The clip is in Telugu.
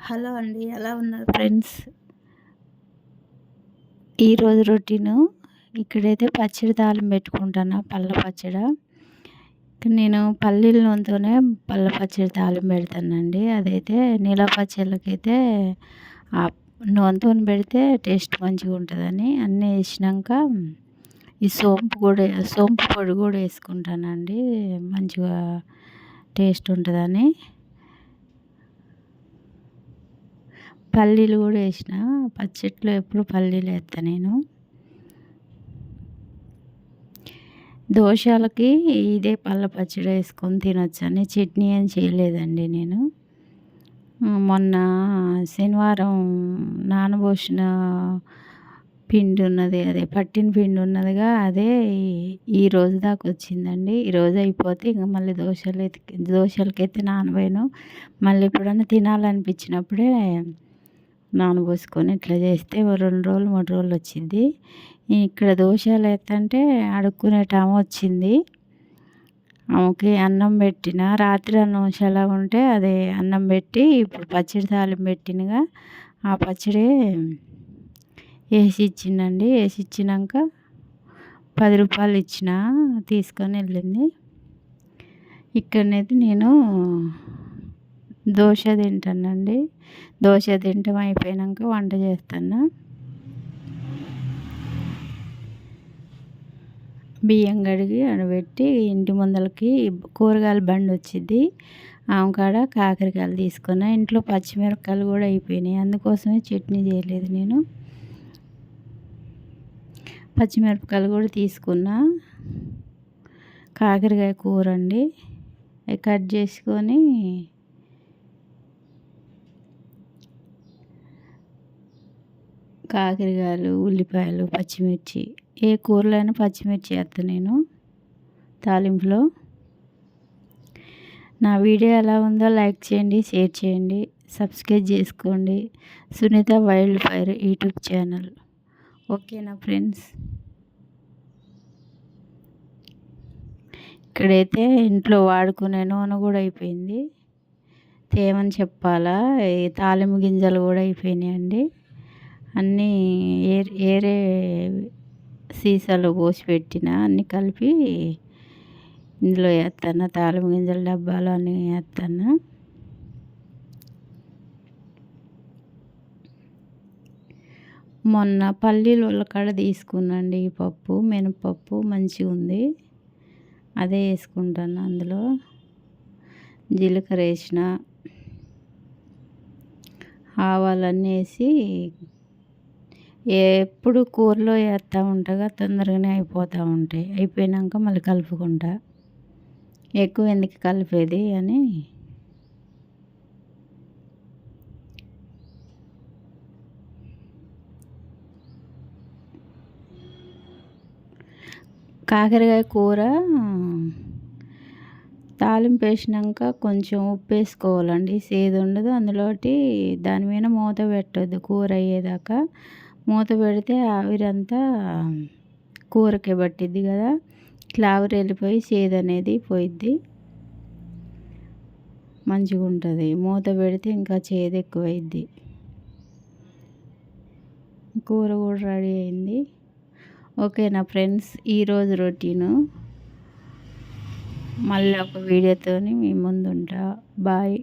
హలో అండి ఎలా ఉన్నారు ఫ్రెండ్స్? ఈరోజు రొటీను ఇక్కడైతే పచ్చడి తాళం పెట్టుకుంటాను పళ్ళ పచ్చడి. నేను పల్లీల నూనెతోనే పళ్ళ పచ్చడి తాళం పెడతానండి. అదైతే నీల పచ్చళ్ళకైతే ఆ నూనెతో పెడితే టేస్ట్ మంచిగా ఉంటుందని అన్నీ వేసినాక ఈ సోంపు కూడా సోంపు పొడి కూడా వేసుకుంటానండి. మంచిగా టేస్ట్ ఉంటుందని. పల్లీలు కూడా వేసిన. పచ్చట్లో ఎప్పుడు పల్లీలు వేస్తాను నేను. దోశలకి ఇదే పళ్ళ పచ్చడి వేసుకొని తినొచ్చని చట్నీ ఏం చేయలేదండి నేను. మొన్న శనివారం నానబోసిన పిండి ఉన్నది అదే పట్టిన పిండి ఉన్నదిగా అదే ఈ రోజు దాకా వచ్చిందండి. ఈ రోజు అయిపోతే ఇంకా మళ్ళీ దోశలు దోశలకైతే నానబోయాను. మళ్ళీ ఎప్పుడన్నా తినాలనిపించినప్పుడే నానబోసుకొని ఇట్లా చేస్తే రెండు రోజులు మూడు రోజులు వచ్చింది. ఇక్కడ దోశలు ఎత్తంటే అడుక్కునే టైం వచ్చింది. ఆమెకి అన్నం పెట్టిన రాత్రి అన్నం ఎలా ఉంటే అదే అన్నం పెట్టి ఇప్పుడు పచ్చడి తాలింపు పెట్టినగా ఆ పచ్చడి వేసి ఇచ్చిండండి వేసి ఇచ్చినాక పది రూపాయలు ఇచ్చిన తీసుకొని వెళ్ళింది. ఇక్కడనైతే నేను దోశ తింటానండి. దోశ తింటాం అయిపోయాక వంట చేస్తాను. బియ్యం కడిగి ఆడబెట్టి ఇంటి ముందలకి కూరగాయల బండి వచ్చింది ఆమె కాడ కాకరకాయలు తీసుకున్నా. ఇంట్లో పచ్చిమిరపకాయలు కూడా అయిపోయినాయి. అందుకోసమే చట్నీ చేయలేదు నేను. పచ్చిమిరపకాయలు కూడా తీసుకున్నా. కాకరకాయ కూర అండి కట్ చేసుకొని కాకరకాయలు ఉల్లిపాయలు పచ్చిమిర్చి ఏ కూరలైనా పచ్చిమిర్చి వేస్తాను నేను తాలింపులో. నా వీడియో ఎలా ఉందో లైక్ చేయండి షేర్ చేయండి సబ్స్క్రైబ్ చేసుకోండి. Sunitha wild fire YouTube channel. ఓకేనా ఫ్రెండ్స్? ఇక్కడైతే ఇంట్లో వాడుకునే నూనె కూడా అయిపోయింది. తేమని చెప్పాలా? ఈ తాలింపు గింజలు కూడా అయిపోయినాయండి. అన్నీ ఏరే సీసాలో పోసి పెట్టిన అన్నీ కలిపి ఇందులో వేస్తాను తాలింపు గింజల డబ్బాలో అన్నీ వేస్తాను మొన్న పల్లీలు ఉల్లకాడ తీసుకున్నాండి ఈ పప్పు మినపప్పు మంచిగా ఉంది అదే వేసుకుంటాను అందులో. జీలకర్ర వేసిన ఆవాలన్నీ వేసి ఎప్పుడు కూరలో వేస్తూ ఉంటాగా తొందరగానే అయిపోతూ ఉంటాయి. అయిపోయినాక మళ్ళీ కలుపుకుంటా. ఎక్కువ ఎందుకు కలిపేది అని కాకరకాయ కూర తాలింపు వేసినాక కొంచెం ఉప్పు వేసుకోవాలండి. సేదు ఉండదు అందులోటి దాని మీద మూత పెట్టద్దు కూర అయ్యేదాకా. మూత పెడితే ఆవిరంతా కూరకే పట్టిద్ది కదా. ఇట్లా ఆవిరి వెళ్ళిపోయి చేదు అనేది పోయిద్ది. మంచిగా ఉంటుంది. మూత పెడితే ఇంకా చేదు ఎక్కువైద్ది. కూర కూడా రెడీ అయింది. ఓకేనా ఫ్రెండ్స్ ఈరోజు రొటీను. మళ్ళీ ఒక వీడియోతో మీ ముందుంటా. బాయ్.